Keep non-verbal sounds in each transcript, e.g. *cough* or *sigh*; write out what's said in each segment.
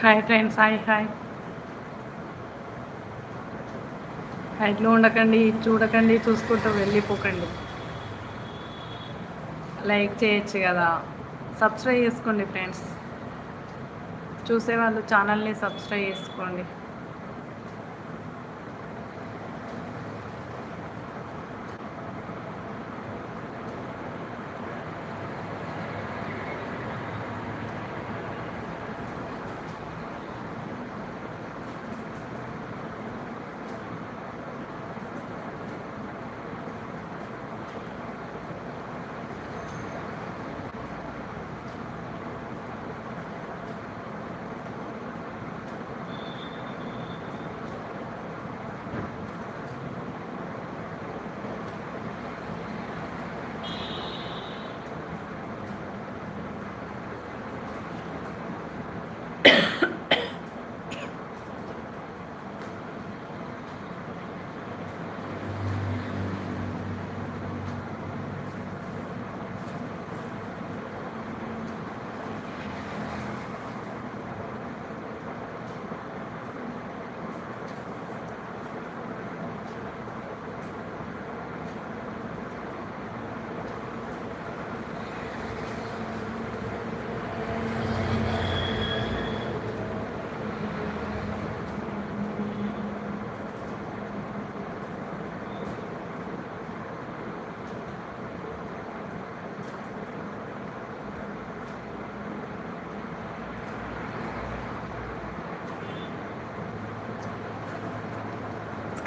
Hi friends hi hi హైట్లో ఉండకండి చూడకండి చూసుకుంటూ వెళ్ళిపోకండి. లైక్ చేయొచ్చు కదా. సబ్స్క్రైబ్ చేసుకోండి ఫ్రెండ్స్ చూసేవాళ్ళు ఛానల్ని సబ్స్క్రైబ్ చేసుకోండి.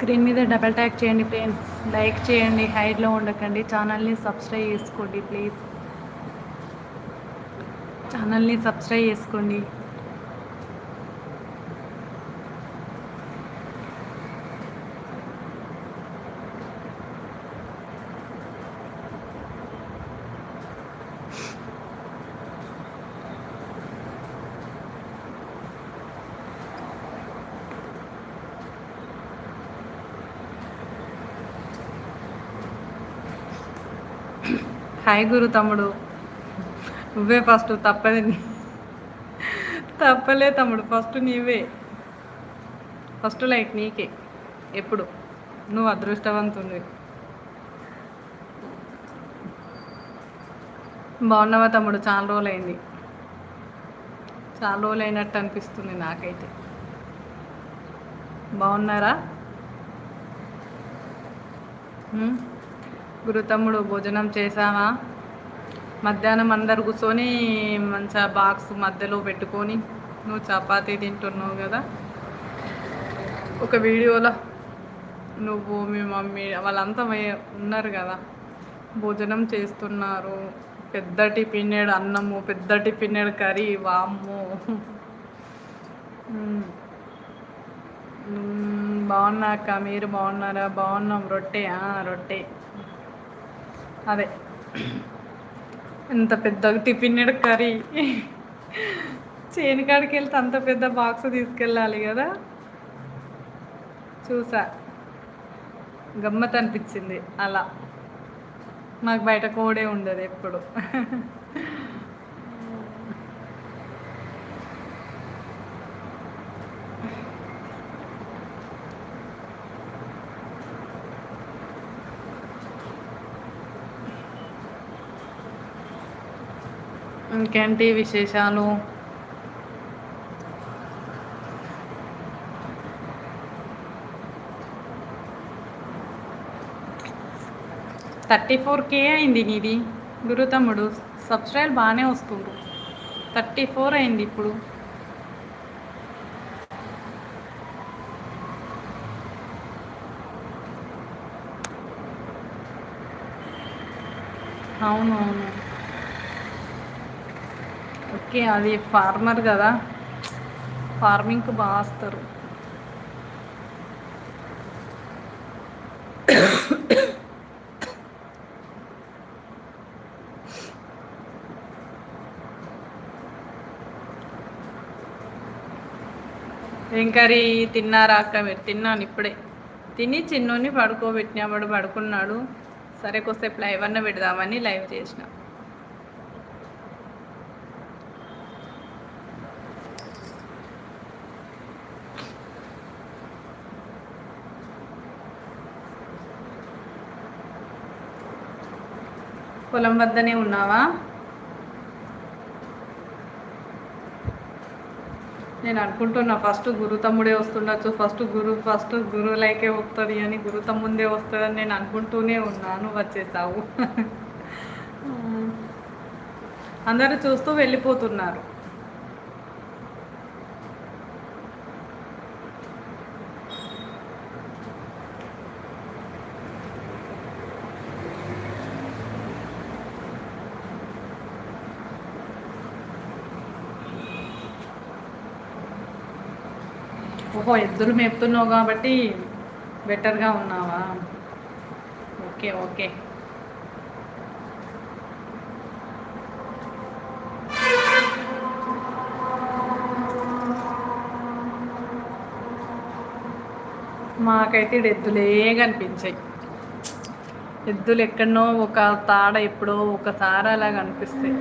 స్క్రీన్ మీద డబల్ ట్యాక్ చేయండి ఫ్రెండ్స్. లైక్ చేయండి హైడ్లో ఉండకండి. ఛానల్ని సబ్స్క్రైబ్ చేసుకోండి ప్లీజ్. ఛానల్ని సబ్స్క్రైబ్ చేసుకోండి. హాయ్ గురు తమ్ముడు. నువ్వే ఫస్ట్ తప్పది తప్పలే తమ్ముడు ఫస్ట్ నీవే. ఫస్ట్ లైక్ నీకే ఎప్పుడు. నువ్వు అదృష్టవంతుడివి బాగున్నావా తమ్ముడు? చాలా రోజులైంది. చాలా రోజులైనట్టు అయినట్టు అనిపిస్తుంది నాకైతే. బాగున్నారా? గురుతమ్ముడు భోజనం చేసావా మధ్యాహ్నం అందరు కూర్చొని మంచిగా బాక్స్ మధ్యలో పెట్టుకొని నువ్వు చపాతీ తింటున్నావు కదా. ఒక వీడియోలో నువ్వు మీ మమ్మీ వాళ్ళంతా ఉన్నారు కదా. భోజనం చేస్తున్నారు. పెద్ద టిఫినేడు అన్నము పెద్ద టిఫినేడు కర్రీ వాము బాగున్నాక మీరు బాగున్నారా? బాగున్నాం. రొట్టె రొట్టె. అదే. ఇంత పెద్ద టిఫిన్ కర్రీ. చేను కాడికి వెళ్తే అంత పెద్ద బాక్స్ తీసుకెళ్ళాలి కదా. చూసా. గమ్మత్ అనిపించింది అలా. మాకు బయట కోడే ఉండదు ఎప్పుడు. ఇంకేంటి విశేషాలు? థర్టీ ఫోర్ కే అయింది నీది. గురుతమ్ముడు సబ్స్క్రైబ్ బాగానే వస్తుండ్రు. థర్టీ ఫోర్ అయింది ఇప్పుడు. అవును అవును ఓకే అది ఫార్మర్ కదా. ఫార్మింగ్కి బాగా వస్తారు. ఏం కర్రీ తిన్నారా అక్క మీరు? తిన్నాను ఇప్పుడే. తిని చిన్నోని పడుకోబెట్టినా వాడు పడుకున్నాడు. సరే కొస్తే లైవ్ అన్న పెడదామని లైవ్ చేసిన. పొలం వద్దనే ఉన్నావా? నేను అనుకుంటున్నా ఫస్ట్ గురు తమ్ముడే వస్తుండొచ్చు ఫస్ట్ గురు ఫస్ట్ గురు లైకే వస్తుంది అని గురు తమ్ముందే వస్తుందని నేను అనుకుంటూనే ఉన్నాను వచ్చేసావు. అందరూ చూస్తూ వెళ్ళిపోతున్నారు. ఓహో ఎద్దులు మేపుతున్నావు కాబట్టి బెటర్గా ఉన్నావా? Okay okay. మాకైతే ఎద్దులే కనిపించాయి. ఎద్దులు ఎక్కడనో ఒక తాడ ఎప్పుడో ఒకసారి అలా కనిపిస్తాయి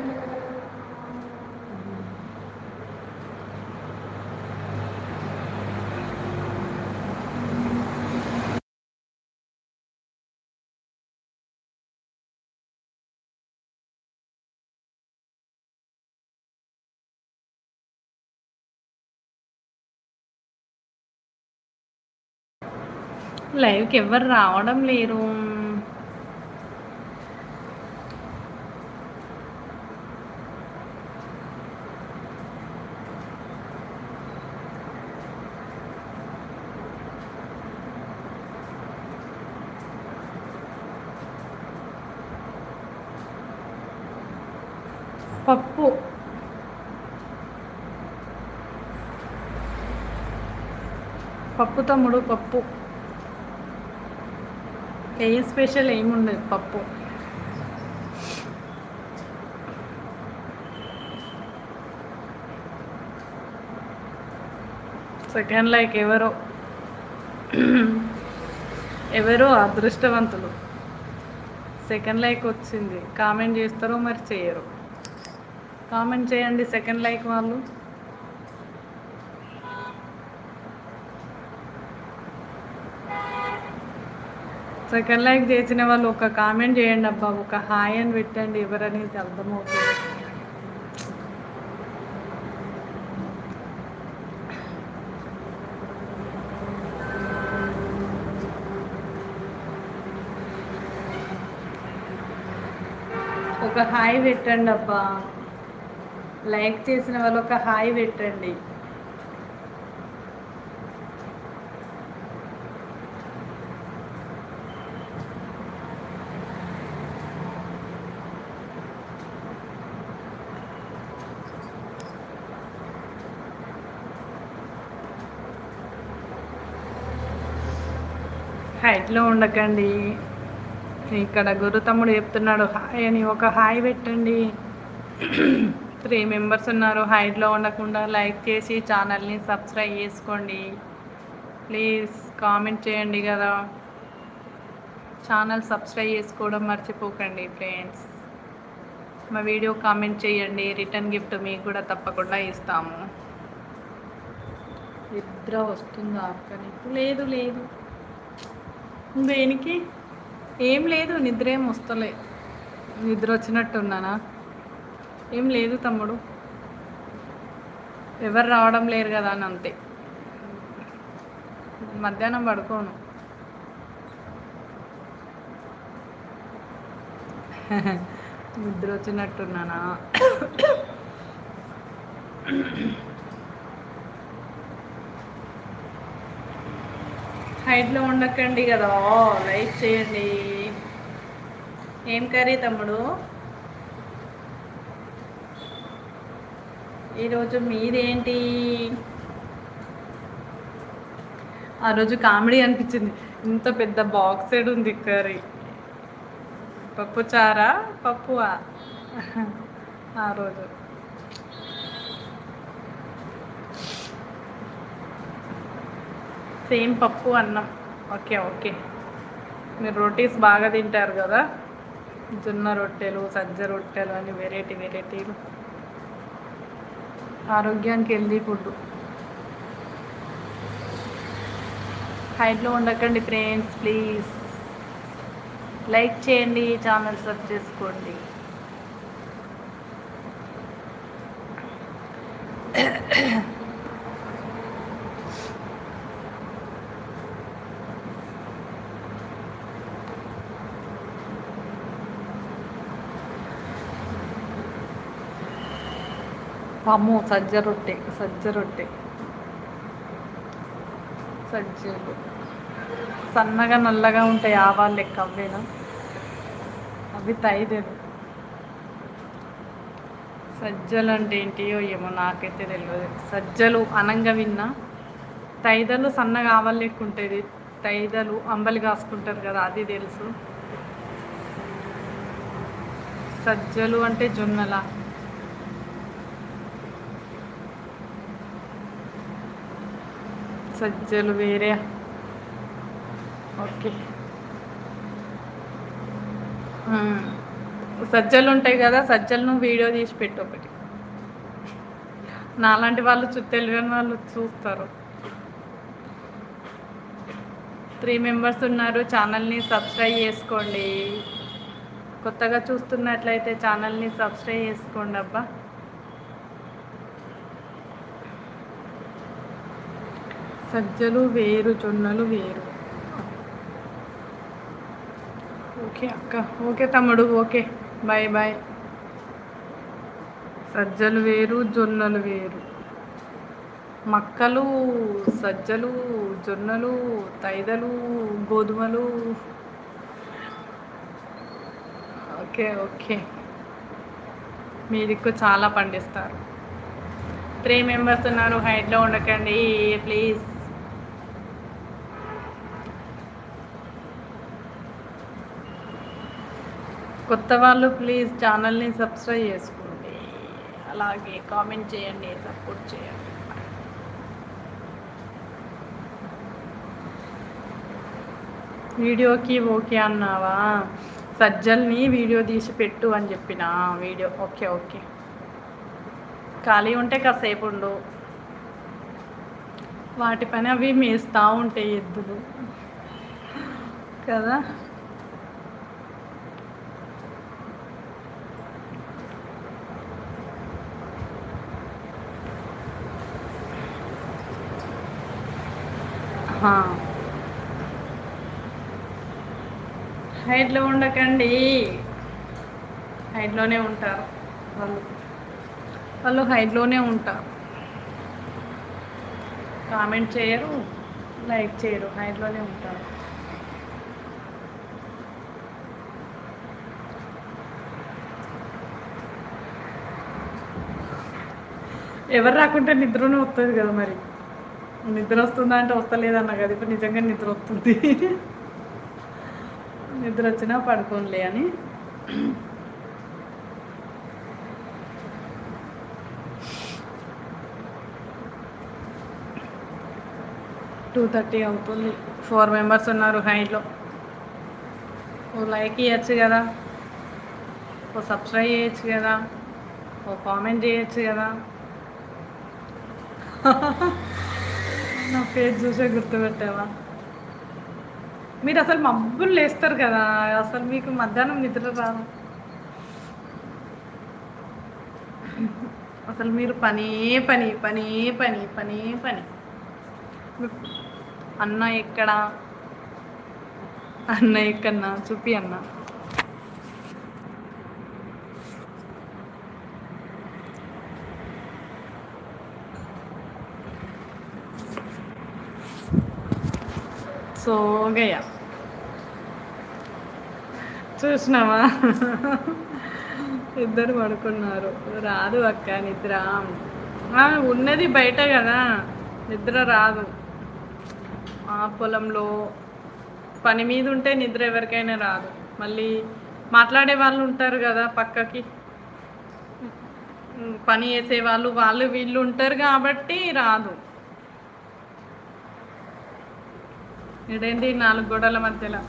లైవ్కి ఎవరు రావడం లేరు. పప్పు. పప్పు తమ్ముడు పప్పు. ఏం స్పెషల్ ఏముండదు పప్పు. సెకండ్ లైక్ ఎవరో. ఎవరో అదృష్టవంతులు. సెకండ్ లైక్ వచ్చింది. కామెంట్ చేస్తారో మరి చేయరు. కామెంట్ చేయండి సెకండ్ లైక్ వాళ్ళు. సెకండ్ లైక్ చేసిన వాళ్ళు ఒక కామెంట్ చేయండి అబ్బా ఒక హాయ్ అని పెట్టండి ఎవరనేది అర్థమవుతుంది. ఒక హాయ్ పెట్టండి అబ్బా. లైక్ చేసిన వాళ్ళు ఒక హాయ్ పెట్టండి. హైట్లో ఉండకండి. ఇక్కడ గురు తమ్ముడు చెప్తున్నాడు హాయ్ అని ఒక హాయ్ పెట్టండి. త్రీ మెంబర్స్ ఉన్నారు హైట్లో ఉండకుండా లైక్ చేసి ఛానల్ని సబ్స్క్రైబ్ చేసుకోండి. ప్లీజ్ కామెంట్ చేయండి కదా. ఛానల్ సబ్స్క్రైబ్ చేసుకోవడం మర్చిపోకండి ఫ్రెండ్స్. మా వీడియో కామెంట్ చేయండి రిటర్న్ గిఫ్ట్ మీకు కూడా తప్పకుండా ఇస్తాము. నిద్ర వస్తుందా అక్క నీకు లేదు లేదు. దేనికి? ఏం లేదు నిద్ర ఏం వస్తలే. నిద్ర వచ్చినట్టున్నానా ఏం లేదు తమ్ముడు. ఎవరు రావడం లేరు కదా అని అంతే. మధ్యాహ్నం పడుకోను. *laughs* నిద్ర వచ్చినట్టున్నానా హైట్లో ఉండకండి కదా. లైక్ చేయండి. ఏం కర్రీ తమ్ముడు? ఈరోజు మీదేంటి? ఆ రోజు కామెడీ అనిపించింది. ఇంత పెద్ద బాక్స్ సైడ్ ఉంది కర్రీ. పప్పు చారా? పప్పువా? ఆ రోజు. సేమ్ పప్పు అన్నం. Okay okay. మీరు రోటీస్ బాగా తింటారు కదా? జొన్న రొట్టెలు సజ్జ రొట్టెలు అని వెరైటీ వెరైటీలు ఆరోగ్యానికి హెల్దీ ఫుడ్ హైట్లో ఉండకండి ఫ్రెండ్స్ ప్లీజ్ లైక్ చేయండి ఛానల్ సబ్ చేసుకోండి. అమ్మో సజ్జ రొట్టె సజ్జ రొట్టె. సజ్జలు. సన్నగా నల్లగా ఉంటాయి ఆవాలు లెక్క అవేనా అవి తైదేలు సజ్జలు అంటే ఏంటియో ఏమో నాకైతే తెలియదు సజ్జలు అనంగా విన్నా. తైదలు సన్నగా ఆవాలు లెక్క ఉంటుంది తైదలు అంబలి కాసుకుంటారు కదా అది తెలుసు. సజ్జలు అంటే జొన్నల. సజ్జలు వేరే ఓకే సజ్జలు ఉంటాయి కదా సజ్జలను వీడియో తీసి పెట్టు ఒకటి. నాలాంటి వాళ్ళు తెలియని వాళ్ళు చూస్తారు. త్రీ మెంబర్స్ ఉన్నారు. ఛానల్ని సబ్స్క్రైబ్ చేసుకోండి. కొత్తగా చూస్తున్నట్లయితే ఛానల్ని సబ్స్క్రైబ్ చేసుకోండి అబ్బా. సజ్జలు వేరు జొన్నలు వేరు. ఓకే అక్క. ఓకే తమ్ముడు. ఓకే. Bye bye. సజ్జలు వేరు జొన్నలు వేరు. మక్కలు సజ్జలు జొన్నలు తైదలు గోధుమలు. Okay okay. మీ దిక్కు చాలా పండిస్తారు. త్రీ మెంబర్స్ ఉన్నారు. హైట్లో ఉండకండి. ప్లీజ్. కొత్త వాళ్ళు ప్లీజ్ ఛానల్ని సబ్స్క్రైబ్ చేసుకోండి. అలాగే కామెంట్ చేయండి సపోర్ట్ చేయండి. వీడియోకి ఓకే అన్నావా? సజ్జల్ని వీడియో తీసి పెట్టు అని చెప్పిన? Video okay okay. ఖాళీ ఉంటే కాసేపు ఉండు. వాటిపైన అవి మేస్తూ ఉంటాయి ఎద్దులు. కదా? హైట్లో ఉండకండి. హైట్లోనే ఉంటారు వాళ్ళు. వాళ్ళు హైట్లోనే ఉంటారు. కామెంట్ చేయరు లైక్ చేయరు హైట్లోనే ఉంటారు. ఎవరు రాకుంటే నిద్రనే వస్తుంది కదా మరి? నిద్ర వస్తుందా అంటే వస్తలేదన్న కదా ఇప్పుడు నిజంగా నిద్ర వస్తుంది. నిద్ర వచ్చినా పడుకోనిలే అని. టూ థర్టీ అవుతుంది. ఫోర్ మెంబర్స్ ఉన్నారు హైట్లో ఓ లైక్ ఇవ్వచ్చు కదా. ఓ సబ్స్క్రైబ్ చేయొచ్చు కదా. ఓ కామెంట్ చేయొచ్చు కదా. *laughs* నా పేరు చూసే గుర్తుపెట్టావా? మీరు అసలు మబ్బులు లేస్తారు కదా అసలు మీకు మధ్యాహ్నం నిద్ర రాదు. అసలు మీరు పనే పని పనే పని పనే పని. అన్న ఎక్కడ? అన్న ఎక్కడన్నా చూపి అన్నా. సో చూసినావా? ఇద్దరు పడుకున్నారు. రాదు అక్క నిద్ర. ఉన్నది బయట కదా. నిద్ర రాదు. ఆ పొలంలో పని మీద ఉంటే నిద్ర ఎవరికైనా రాదు. మళ్ళీ మాట్లాడే వాళ్ళు ఉంటారు కదా పక్కకి. పని చేసే వాళ్ళు వాళ్ళు వీళ్ళు ఉంటారు కాబట్టి రాదు. ఇదేంటి నాలుగు గోడల మధ్యలో?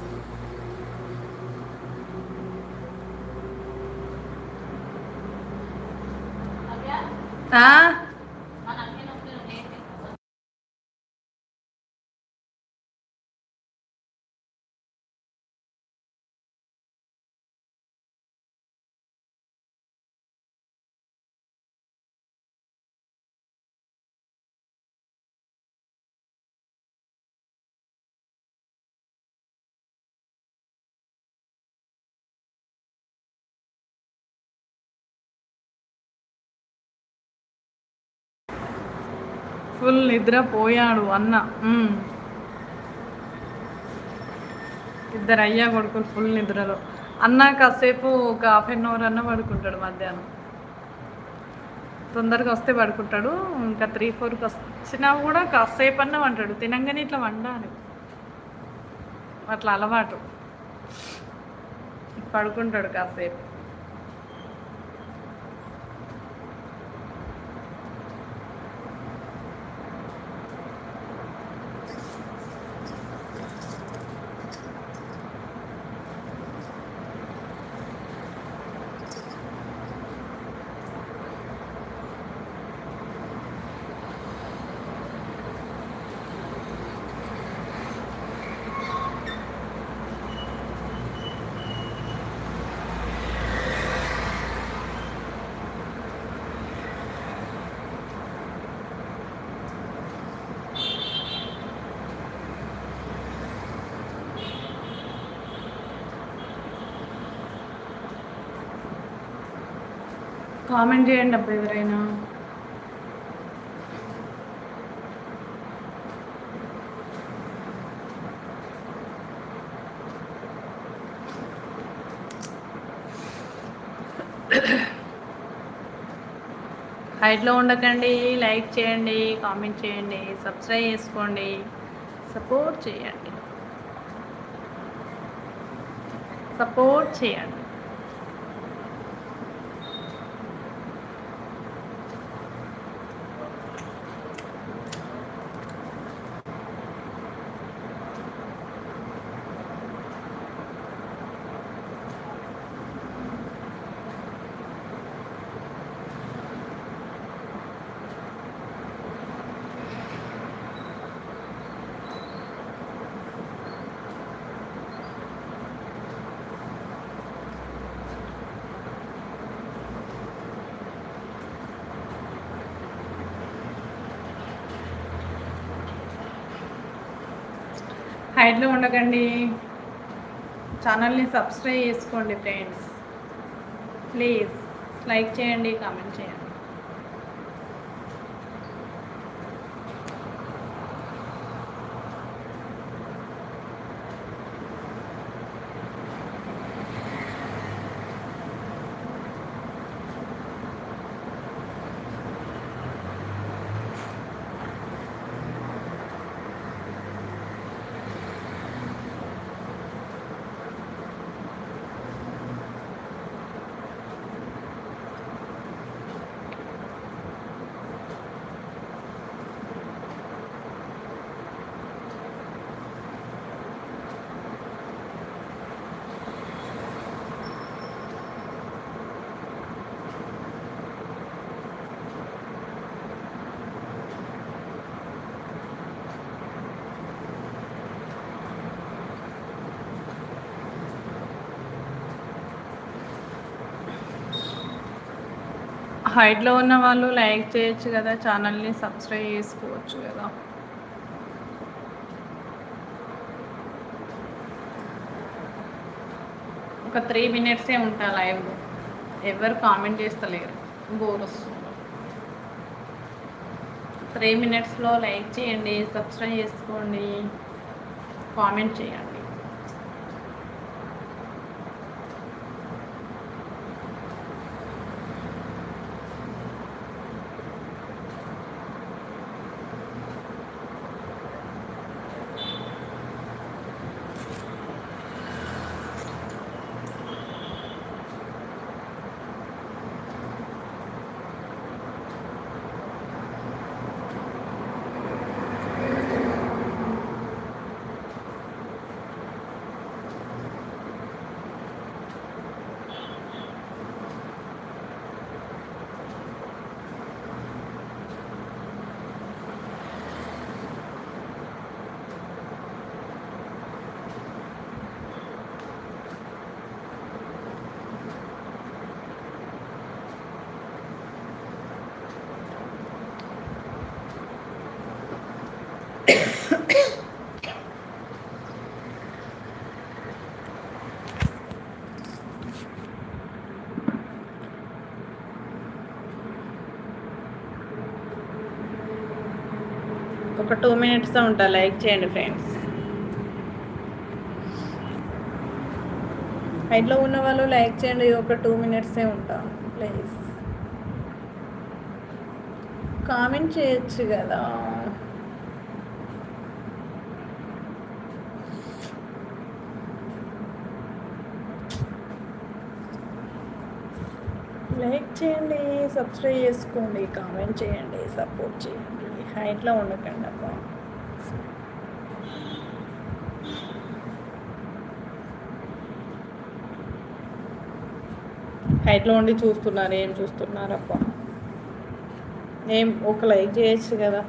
ఆ? ఫుల్ నిద్ర పోయాడు అన్న. ఇద్దరు అయ్యా కొడుకులు ఫుల్ నిద్రలో. అన్న కాసేపు ఒక హాఫ్ అన్ అవర్ అన్న పడుకుంటాడు మధ్యాహ్నం. తొందరగా వస్తే పడుకుంటాడు. ఇంకా త్రీ ఫోర్కి వచ్చినా కూడా కాసేపు అన్న వంటాడు తినంగానే ఇట్లా వండాలి. అట్లా అలవాటు. పడుకుంటాడు కాసేపు. కామెంట్ చేయండి అబ్బా ఎవరైనా. హైట్లో ఉండకండి లైక్ చేయండి కామెంట్ చేయండి సబ్స్క్రైబ్ చేసుకోండి సపోర్ట్ చేయండి. సపోర్ట్ చేయండి. హైట్లో ఉండకండి. ఛానల్ని సబ్స్క్రైబ్ చేసుకోండి ఫ్రెండ్స్. ప్లీజ్ లైక్ చేయండి కామెంట్ చేయండి. హైట్లో ఉన్న వాళ్ళు లైక్ చేయొచ్చు కదా ఛానల్ని సబ్స్క్రైబ్ చేసుకోవచ్చు కదా. ఒక త్రీ మినిట్సే ఉంటా లైవ్లో ఎవరు కామెంట్ చేస్తలేరు. బోర్ వస్తుంది. త్రీ మినిట్స్లో లైక్ చేయండి సబ్స్క్రైబ్ చేసుకోండి కామెంట్ చేయండి. ఒక టూ మినిట్స్ ఉంటా లైక్ చేయండి ఫ్రెండ్స్ హైట్లో ఉన్న వాళ్ళు లైక్ చేయండి ఒక టూ మినిట్సే ఉంటా ప్లీజ్ కామెంట్ చేయొచ్చు కదా. చేయండి సబ్స్క్రైబ్ చేసుకోండి కామెంట్ చేయండి సపోర్ట్ చేయండి. హైట్లో ఉండకండి అబ్బా. హైట్లో ఉండి చూస్తున్నారు ఏం చూస్తున్నారు ఏం ఒక లైక్ చేయొచ్చు కదా.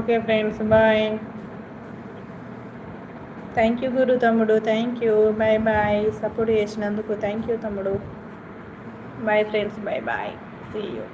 Okay friends bye. Thank you గురు తమ్ముడు thank you bye bye support చేసినందుకు థ్యాంక్ యూ తమ్ముడు. Bye friends bye bye see you